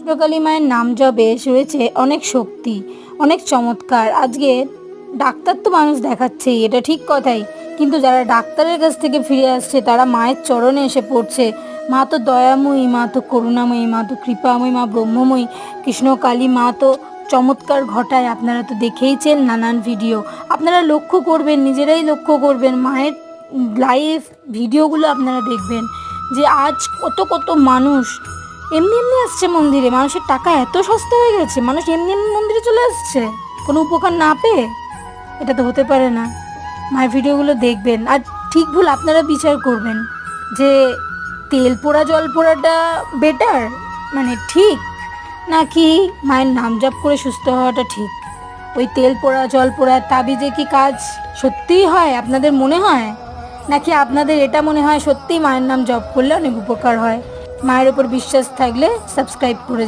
ভদ্রকালী মায়ের নাম জবে রয়েছে অনেক শক্তি, অনেক চমৎকার। আজকে ডাক্তার তো মানুষ দেখাচ্ছেই, এটা ঠিক কথাই। কিন্তু যারা ডাক্তারের কাছ থেকে ফিরে আসছে, তারা মায়ের চরণে এসে পড়ছে। মা তো দয়াময়ী, মা তো করুণাময়ী, মা তো কৃপাময়ী, মা ব্রহ্মময়ী। কৃষ্ণকালী মা তো চমৎকার ঘটায়, আপনারা তো দেখেইছেন নানান ভিডিও। আপনারা লক্ষ্য করবেন, নিজেরাই লক্ষ্য করবেন, মায়ের লাইভ ভিডিওগুলো আপনারা দেখবেন যে আজ কত কত মানুষ এমনি এমনি আসছে মন্দিরে। মানুষের টাকা এত সস্তা হয়ে গেছে, মানুষ এমনি এমনি মন্দিরে চলে আসছে। কোনো উপকার না পেয়ে? এটা তো হতে পারে না। মায়ের ভিডিওগুলো দেখবেন। আর ঠিক ভুল আপনারা বিচার করবেন যে তেল পোড়া, জল পোড়াটা বেটার মানে ঠিক? নাকি মায়ের নাম জপ করে সুস্থ হওয়াটা ঠিক? ওই তেল পোড়া, জল পোড়া, তাবিজে কি কাজ সত্যিই হয়, আপনাদের মনে হয়? নাকি আপনাদের এটা মনে হয় সত্যিই মায়ের নাম জপ করলে অনেক উপকার হয়? মায়ের উপর বিশ্বাস থাকলে সাবস্ক্রাইব করে